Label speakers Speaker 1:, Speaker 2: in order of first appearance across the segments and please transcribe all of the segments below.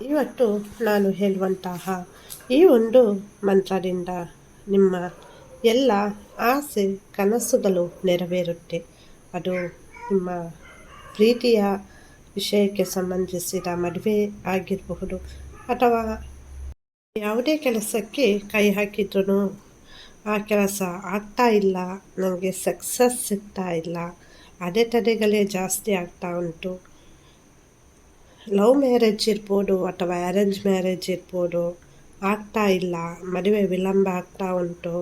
Speaker 1: ಇವತ್ತು ನಾನು ಹೇಳುವಂತಹ ಈ ಒಂದು ಮಂತ್ರದಿಂದ ನಿಮ್ಮ ಎಲ್ಲ ಆಸೆ ಕನಸುಗಳು ನೆರವೇರುತ್ತೆ. ಅದು ನಿಮ್ಮ ಪ್ರೀತಿಯ ವಿಷಯಕ್ಕೆ ಸಂಬಂಧಿಸಿದ ಮದುವೆ ಆಗಿರಬಹುದು ಅಥವಾ ಯಾವುದೇ ಕೆಲಸಕ್ಕೆ ಕೈ ಹಾಕಿದ್ರೂ ಆ ಕೆಲಸ ಆಗ್ತಾ ಇಲ್ಲ ನನಗೆ ಸಕ್ಸಸ್ ಸಿಗ್ತಾ ಇಲ್ಲ ಅದೇ ತಡೆಗಳೇ ಜಾಸ್ತಿ ಆಗ್ತಾ ಉಂಟು. ಲವ್ ಮ್ಯಾರೇಜ್ ಇರ್ಬೋದು ಅಥವಾ ಅರೇಂಜ್ ಮ್ಯಾರೇಜ್ ಇರ್ಬೋದು, ಆಗ್ತಾ ಇಲ್ಲ, ಮದುವೆ ವಿಳಂಬ ಆಗ್ತಾ ಉಂಟು.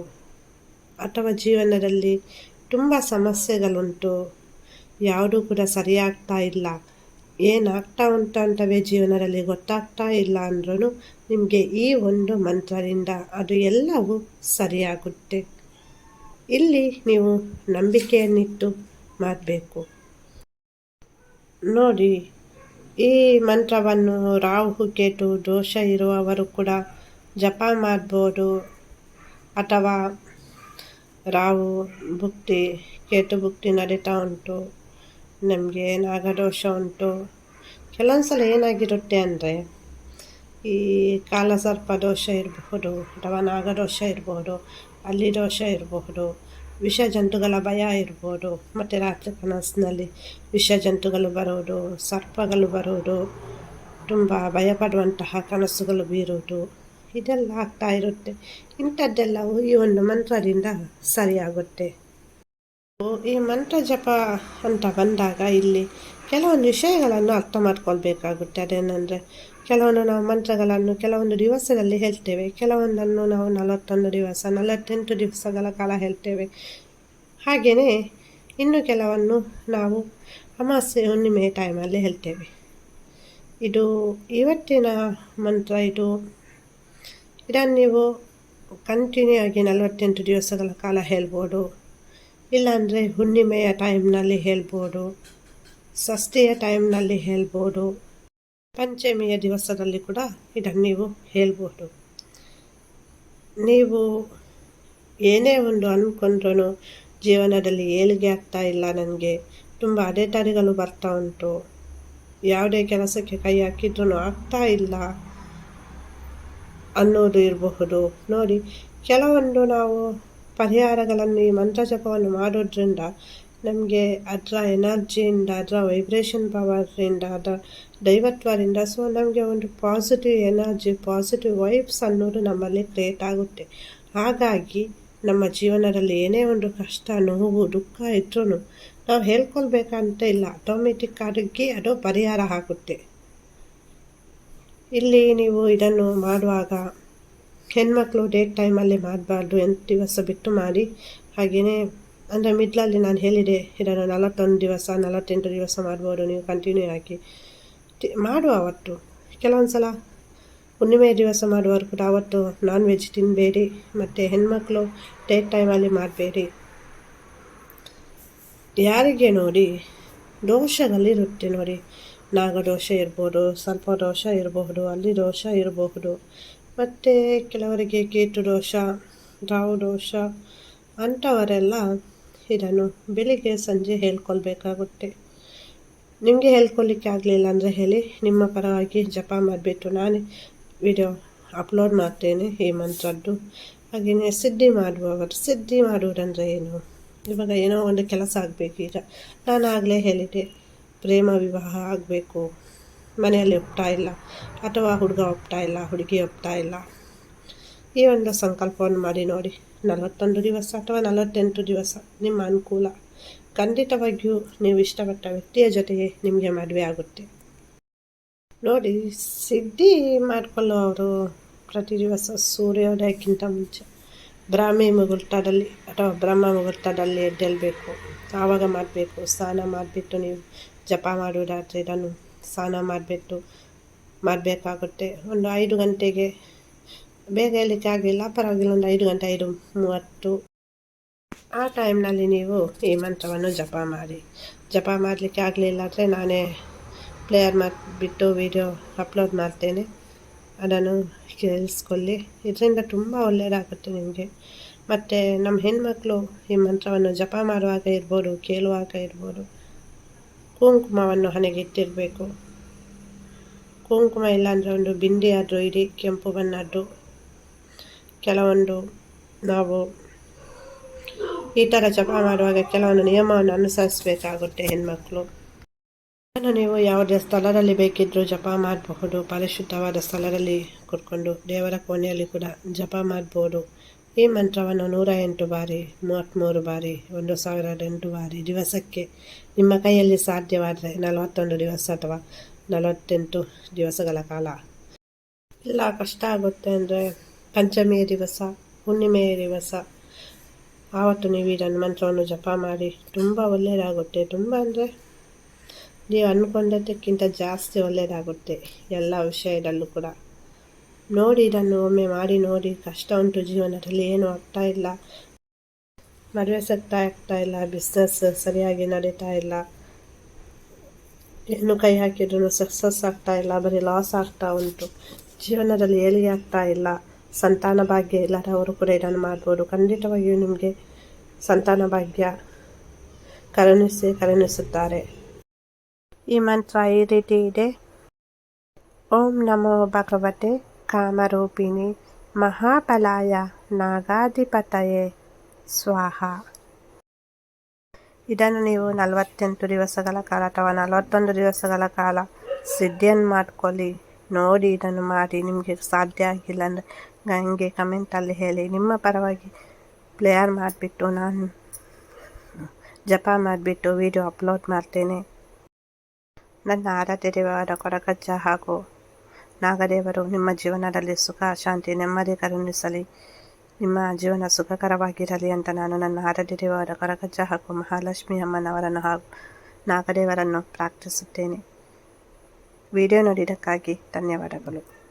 Speaker 1: ಅಥವಾ ಜೀವನದಲ್ಲಿ ತುಂಬ ಸಮಸ್ಯೆಗಳುಂಟು. ಯಾವುದೂ ಕೂಡ ಸರಿಯಾಗ್ತಾ ಇಲ್ಲ. ಏನಾಗ್ತಾ ಉಂಟು ಅಂತವೇ ಜೀವನದಲ್ಲಿ ಗೊತ್ತಾಗ್ತಾ ಇಲ್ಲ ಅಂದ್ರೂ ನಿಮಗೆ ಈ ಒಂದು ಮಂತ್ರದಿಂದ ಅದು ಎಲ್ಲವೂ ಸರಿಯಾಗುತ್ತೆ. ಇಲ್ಲಿ ನೀವು ನಂಬಿಕೆಯನ್ನಿಟ್ಟು ಮಾಡಬೇಕು. ನೋಡಿ ಈ ಮಂತ್ರವನ್ನು ರಾಹು, ಕೇತು, ದೋಷ ಇರುವವರು ಕೂಡ ಜಪ ಮಾಡ್ಬೋದು. ಅಥವಾ ರಾಹು ಭುಕ್ತಿ, ಕೇತು ಭುಕ್ತಿ ನಡೀತಾ ಉಂಟು. ನಮಗೆ ನಾಗದೋಷ ಉಂಟು. ಕೆಲವೊಂದು ಸಲ ಏನಾಗಿರುತ್ತೆ ಅಂದರೆ, ಈ ಕಾಲಸರ್ಪ ದೋಷ ಇರಬಹುದು, ಅಥವಾ ನಾಗದೋಷ ಇರಬಹುದು, ಅಲ್ಲಿ ದೋಷ ಇರಬಹುದು. ವಿಷ ಜಂತುಗಳ ಭಯ ಇರ್ಬೋದು, ಮತ್ತು ರಾತ್ರಿ ಕನಸಿನಲ್ಲಿ ವಿಷ ಜಂತುಗಳು ಬರೋದು, ಸರ್ಪಗಳು ಬರೋದು, ತುಂಬ ಭಯಪಡುವಂತಹ ಕನಸುಗಳು ಬೀರುವುದು, ಇದೆಲ್ಲ ಆಗ್ತಾ ಇರುತ್ತೆ. ಇಂಥದ್ದೆಲ್ಲವೂ ಈ ಒಂದು ಮಂತ್ರದಿಂದ ಸರಿಯಾಗುತ್ತೆ. ಈ ಮಂತ್ರ ಜಪ ಅಂತ ಬಂದಾಗ ಇಲ್ಲಿ ಕೆಲವೊಂದು ವಿಷಯಗಳನ್ನು ಅರ್ಥ ಮಾಡ್ಕೊಳ್ಬೇಕಾಗುತ್ತೆ. ಅದೇನೆಂದರೆ, ಕೆಲವೊಂದು ನಾವು ಮಂತ್ರಗಳನ್ನು ಕೆಲವೊಂದು ದಿವಸದಲ್ಲಿ ಹೇಳ್ತೇವೆ, ಕೆಲವೊಂದನ್ನು ನಾವು ನಲವತ್ತೊಂದು ದಿವಸ, ನಲವತ್ತೆಂಟು ದಿವಸಗಳ ಕಾಲ ಹೇಳ್ತೇವೆ. ಹಾಗೆಯೇ ಇನ್ನು ಕೆಲವನ್ನು ನಾವು ಅಮಾವಾಸ್ಯೆ ಹುಣ್ಣಿಮೆ ಟೈಮಲ್ಲಿ ಹೇಳ್ತೇವೆ. ಇದು ಇವತ್ತಿನ ಮಂತ್ರ, ಇದು ಇದನ್ನು ನೀವು ಕಂಟಿನ್ಯೂ ಆಗಿ ನಲವತ್ತೆಂಟು ದಿವಸಗಳ ಕಾಲ ಹೇಳ್ಬೋದು. ಇಲ್ಲಾಂದರೆ ಹುಣ್ಣಿಮೆಯ ಟೈಮ್ನಲ್ಲಿ ಹೇಳ್ಬೋದು. ಷಷ್ಠಿಯ ಟೈಮ್ನಲ್ಲಿ ಹೇಳ್ಬೋದು. ಪಂಚಮಿಯ ದಿವಸದಲ್ಲಿ ಕೂಡ ಇದನ್ನು ನೀವು ಹೇಳ್ಬೋದು. ನೀವು ಏನೇ ಒಂದು ಅಂದ್ಕೊಂಡ್ರೂ ಜೀವನದಲ್ಲಿ ಏಳಿಗೆ ಆಗ್ತಾ ಇಲ್ಲ ನನಗೆ. ತುಂಬ ಅಡೆತಡೆಗಳು ಬರ್ತಾ ಉಂಟು. ಯಾವುದೇ ಕೆಲಸಕ್ಕೆ ಕೈ ಹಾಕಿದ್ರೂ ಆಗ್ತಾ ಇಲ್ಲ ಅನ್ನೋದು ಇರಬಹುದು. ನೋಡಿ, ಕೆಲವೊಂದು ನಾವು ಪರಿಹಾರಗಳನ್ನು ಈ ಮಂತ್ರಜಪವನ್ನು ಮಾಡೋದ್ರಿಂದ ನಮಗೆ ಅದರ ಎನರ್ಜಿಯಿಂದ, ಅದರ ವೈಬ್ರೇಷನ್ ಪವರಿಂದ ಅದರ ದೈವತ್ವದಿಂದ ಸೊ ನಮಗೆ ಒಂದು ಪಾಸಿಟಿವ್ ಎನರ್ಜಿ ಪಾಸಿಟಿವ್ ವೈಬ್ಸ್ ಅನ್ನೋದು ನಮ್ಮಲ್ಲಿ ಕ್ರಿಯೇಟ್ ಆಗುತ್ತೆ. ಹಾಗಾಗಿ ನಮ್ಮ ಜೀವನದಲ್ಲಿ ಏನೇ ಒಂದು ಕಷ್ಟ, ನೋವು, ದುಃಖ ಇದ್ರೂ ನಾವು ಹೇಳ್ಕೊಳ್ಬೇಕಂತ ಇಲ್ಲ. ಆಟೋಮೆಟಿಕ್ ಆಗಿ ಅದು ಪರಿಹಾರ ಆಗುತ್ತೆ. ಇಲ್ಲಿ ನೀವು ಇದನ್ನು ಮಾಡುವಾಗ ಹೆಣ್ಮಕ್ಳು ಡೇಟ್ ಟೈಮಲ್ಲಿ ಮಾಡಬಾರ್ದು, ಎಂಟು ದಿವಸ ಬಿಟ್ಟು ಮಾಡಿ ಹಾಗೆಯೇ ಅಂದರೆ ಮಿಡ್ಲಲ್ಲಿ ನಾನು ಹೇಳಿದೆ ಇದನ್ನು ನಲವತ್ತೊಂದು ದಿವಸ, ನಲವತ್ತೆಂಟು ದಿವಸ ಮಾಡ್ಬೋದು, ನೀವು ಕಂಟಿನ್ಯೂ ಹಾಕಿ. ಮಾಡುವ ಅವತ್ತು. ಕೆಲವೊಂದು ಸಲ ಹುಣ್ಣಿಮೆ ದಿವಸ ಮಾಡುವವರು ಕೂಡ ಅವತ್ತು ನಾನ್ ವೆಜ್ ತಿನ್ನಬೇಡಿ ಮತ್ತು ಹೆಣ್ಮಕ್ಳು ಡೇಟ್ ಟೈಮಲ್ಲಿ ಮಾಡಬೇಡಿ. ಯಾರಿಗೆ ನೋಡಿ, ದೋಷಗಳಿರುತ್ತೆ ನೋಡಿ. ನಾಗದೋಷ ಇರ್ಬೋದು, ಸ್ವಲ್ಪ ದೋಷ ಇರಬಹುದು ಅಲ್ಲಿ ದೋಷ ಇರಬಹುದು ಮತ್ತು ಕೆಲವರಿಗೆ ಕೇತು ದೋಷ ರಾವು ದೋಷ, ಅಂಥವರೆಲ್ಲ ಇದನ್ನು ಬೆಳಿಗ್ಗೆ ಸಂಜೆ ಹೇಳ್ಕೊಳ್ಬೇಕಾಗುತ್ತೆ. ನಿಮಗೆ ಹೇಳ್ಕೊಳ್ಲಿಕ್ಕೆ ಆಗಲಿಲ್ಲ ಅಂದರೆ ಹೇಳಿ, ನಿಮ್ಮ ಪರವಾಗಿ ಜಪ ಮಾಡಿಬಿಟ್ಟು ನಾನೇ ವಿಡಿಯೋ ಅಪ್ಲೋಡ್ ಮಾಡ್ತೇನೆ ಈ ಮಂತ್ರದ್ದು. ಹಾಗೆಯೇ ಸಿದ್ಧಿ ಮಾಡುವವರು, ಸಿದ್ಧಿ ಮಾಡುವುದಂದರೆ ಏನು? ಇವಾಗ ಏನೋ ಒಂದು ಕೆಲಸ ಆಗಬೇಕು ಈಗ. ನಾನು ಆಗಲೇ ಹೇಳಿದೆ, ಪ್ರೇಮ ವಿವಾಹ ಆಗಬೇಕು. ಮನೆಯಲ್ಲಿ ಒಪ್ತಾ ಇಲ್ಲ, ಅಥವಾ ಹುಡುಗ ಒಪ್ತಾ ಇಲ್ಲ, ಹುಡುಗಿ ಒಪ್ತಾ ಇಲ್ಲ. ಈ ಒಂದು ಸಂಕಲ್ಪವನ್ನು ಮಾಡಿ ನೋಡಿ. ನಲವತ್ತೊಂದು ದಿವಸ ಅಥವಾ ನಲವತ್ತೆಂಟು ದಿವಸ, ನಿಮ್ಮ ಅನುಕೂಲ. ಖಂಡಿತವಾಗಿಯೂ ನೀವು ಇಷ್ಟಪಟ್ಟ ವ್ಯಕ್ತಿಯ ಜೊತೆಗೆ ನಿಮಗೆ ಮದುವೆ ಆಗುತ್ತೆ. ನೋಡಿ, ಸಿದ್ಧಿ ಮಾಡಿಕೊಳ್ಳುವವರು ಪ್ರತಿ ದಿವಸ ಸೂರ್ಯೋದಯಕ್ಕಿಂತ ಮುಂಚೆ. ಬ್ರಾಹ್ಮಿ ಮುಹೂರ್ತದಲ್ಲಿ ಅಥವಾ ಬ್ರಹ್ಮ ಮುಹೂರ್ತದಲ್ಲಿ ಎದ್ದೇಳಬೇಕು. ಆವಾಗ ಮಾಡಬೇಕು, ಸ್ನಾನ ಮಾಡಿಬಿಟ್ಟು ನೀವು ಜಪ ಮಾಡುವುದಾದರೆ ಇದನ್ನು ಸ್ನಾನ ಮಾಡಿಬಿಟ್ಟು ಮಾಡಬೇಕಾಗುತ್ತೆ. ಒಂದು ಐದು ಗಂಟೆಗೆ ಬೇಗ ಹೇಳಲಿಕ್ಕೆ ಆಗಲಿಲ್ಲ ಪರವಾಗಿಲ್ಲ, ಒಂದು ಐದು ಗಂಟೆ, ಐದು ಮೂವತ್ತು. ಆ ಟೈಮ್ನಲ್ಲಿ ನೀವು ಈ ಮಂತ್ರವನ್ನು ಜಪ ಮಾಡಿ. ಜಪ ಮಾಡಲಿಕ್ಕೆ ಆಗಲಿಲ್ಲ ಅಂದರೆ ನಾನೇ ಪ್ಲೇಯರ್ ಮಾಡಿಬಿಟ್ಟು ವಿಡಿಯೋ ಅಪ್ಲೋಡ್ ಮಾಡ್ತೇನೆ. ಅದನ್ನು ಕೇಳಿಸ್ಕೊಳ್ಳಿ. ಇದರಿಂದ ತುಂಬ ಒಳ್ಳೆಯದಾಗುತ್ತೆ ನಿಮಗೆ. ಮತ್ತು ನಮ್ಮ ಹೆಣ್ಮಕ್ಳು ಈ ಮಂತ್ರವನ್ನು ಜಪ ಮಾಡುವಾಗ ಇರ್ಬೋದು, ಕೇಳುವಾಗ ಇರ್ಬೋದು. ಕುಂಕುಮವನ್ನು ಹಣೆಗೆ ಇಟ್ಟಿರಬೇಕು. ಕುಂಕುಮ ಇಲ್ಲಾಂದರೆ ಒಂದು ಬಿಂದಿ ಆದರೂ ಇಡಿ, ಕೆಂಪು ಬಣ್ಣದ್ದು ಕೆಲವೊಂದು ನಾವು ಈ ಥರ ಜಪ ಮಾಡುವಾಗ ಕೆಲವೊಂದು ನಿಯಮವನ್ನು ಅನುಸರಿಸಬೇಕಾಗುತ್ತೆ ಹೆಣ್ಮಕ್ಳು. ಅದನ್ನು ನೀವು ಯಾವುದೇ ಸ್ಥಳದಲ್ಲಿ ಬೇಕಿದ್ದರೂ ಜಪ ಮಾಡಬಹುದು. ಪರಿಶುದ್ಧವಾದ ಸ್ಥಳದಲ್ಲಿ ಕೂತ್ಕೊಂಡು ದೇವರ ಕೋಣೆಯಲ್ಲಿ ಕೂಡ ಜಪ ಮಾಡ್ಬೋದು ಈ ಮಂತ್ರವನ್ನು ನೂರ ಎಂಟು ಬಾರಿ ಮೂವತ್ತ್ಮೂರು ಬಾರಿ, ಒಂದು ಸಾವಿರದ ಎಂಟು ಬಾರಿ ದಿವಸಕ್ಕೆ ನಿಮ್ಮ ಕೈಯಲ್ಲಿ ಸಾಧ್ಯವಾದರೆ ನಲವತ್ತೊಂದು ದಿವಸ ಅಥವಾ ನಲವತ್ತೆಂಟು ದಿವಸಗಳ ಕಾಲ. ಇಲ್ಲ ಕಷ್ಟ ಆಗುತ್ತೆ ಅಂದರೆ ಪಂಚಮಿಯ ದಿವಸ, ಹುಣ್ಣಿಮೆಯ ದಿವಸ. ಆವತ್ತು ನೀವು ಇದನ್ನು ಮಂತ್ರವನ್ನು ಜಪ ಮಾಡಿ, ತುಂಬ ಒಳ್ಳೆಯದಾಗುತ್ತೆ. ತುಂಬ ಅಂದರೆ ನೀವು ಅಂದ್ಕೊಂಡದಕ್ಕಿಂತ ಜಾಸ್ತಿ ಒಳ್ಳೆಯದಾಗುತ್ತೆ ಎಲ್ಲ ವಿಷಯದಲ್ಲೂ ಕೂಡ. ನೋಡಿ ಇದನ್ನು ಒಮ್ಮೆ ಮಾಡಿ, ನೋಡಿ ಕಷ್ಟ ಉಂಟು ಜೀವನದಲ್ಲಿ, ಏನು ಆಗ್ತಾ ಇಲ್ಲ. ಮದುವೆ ಸಕ್ತಾ ಆಗ್ತಾ ಇಲ್ಲ ಬಿಸ್ನೆಸ್ ಸರಿಯಾಗಿ ನಡೀತಾ ಇಲ್ಲ. ಏನು ಕೈ ಹಾಕಿದ್ರು ಸಕ್ಸಸ್ ಆಗ್ತಾ ಇಲ್ಲ, ಬರೀ ಲಾಸ್ ಆಗ್ತಾ ಉಂಟು. ಜೀವನದಲ್ಲಿ ಏಳಿಗೆ ಆಗ್ತಾ ಇಲ್ಲ. ಸಂತಾನ ಭಾಗ್ಯ ಎಲ್ಲರವರು ಕೂಡ ಇದನ್ನು ಮಾಡ್ಬೋದು. ಖಂಡಿತವಾಗಿಯೂ ನಿಮಗೆ ಸಂತಾನ ಭಾಗ್ಯ ಕರುಣಿಸಿ ಕರುಣಿಸುತ್ತಾರೆ. ಈ ಮಂತ್ರ ಈ ರೀತಿ ಇದೆ. ಓಂ ನಮೋ ಭಗವತೆ ಕಾಮರೂಪಿಣಿ ಮಹಾಬಲಾಯ ನಾಗಾಧಿಪತಯೇ ಸ್ವಾಹ. ಇದನ್ನು ನೀವು ನಲವತ್ತೆಂಟು ದಿವಸಗಳ ಕಾಲ ಅಥವಾ ನಲವತ್ತೊಂದು ದಿವಸಗಳ ಕಾಲ ಸಿದ್ಧಿಯನ್ನು ಮಾಡ್ಕೊಳ್ಳಿ. ನೋಡಿ ಇದನ್ನು ಮಾಡಿ ನಿಮಗೆ ಸಾಧ್ಯ ಆಗಿಲ್ಲ ಅಂದರೆ ನನಗೆ ಕಮೆಂಟಲ್ಲಿ ಹೇಳಿ. ನಿಮ್ಮ ಪರವಾಗಿ ಪ್ಲೇಯರ್ ಮಾಡಿಬಿಟ್ಟು ನಾನು ಜಪ ಮಾಡಿಬಿಟ್ಟು ವಿಡಿಯೋ ಅಪ್ಲೋಡ್ ಮಾಡ್ತೇನೆ. ನನ್ನ ಆರಾಧ್ಯ ದೇವರ ಕೊರಗಜ್ಜ ಹಾಗೂ ನಾಗದೇವರು ನಿಮ್ಮ ಜೀವನದಲ್ಲಿ ಸುಖ, ಶಾಂತಿ, ನೆಮ್ಮದಿ ಕರುಣಿಸಲಿ. ನಿಮ್ಮ ಜೀವನ ಸುಖಕರವಾಗಿರಲಿ ಅಂತ ನಾನು ನನ್ನ ಆರಾಧ್ಯ ದೇವರ ಕೊರಗಜ್ಜ ಹಾಗೂ ಮಹಾಲಕ್ಷ್ಮಿ ಅಮ್ಮನವರನ್ನು ಹಾಗೂ ನಾಗದೇವರನ್ನು ಪ್ರಾರ್ಥಿಸುತ್ತೇನೆ. ವಿಡಿಯೋ ನೋಡಿದ್ದಕ್ಕಾಗಿ ಧನ್ಯವಾದಗಳು.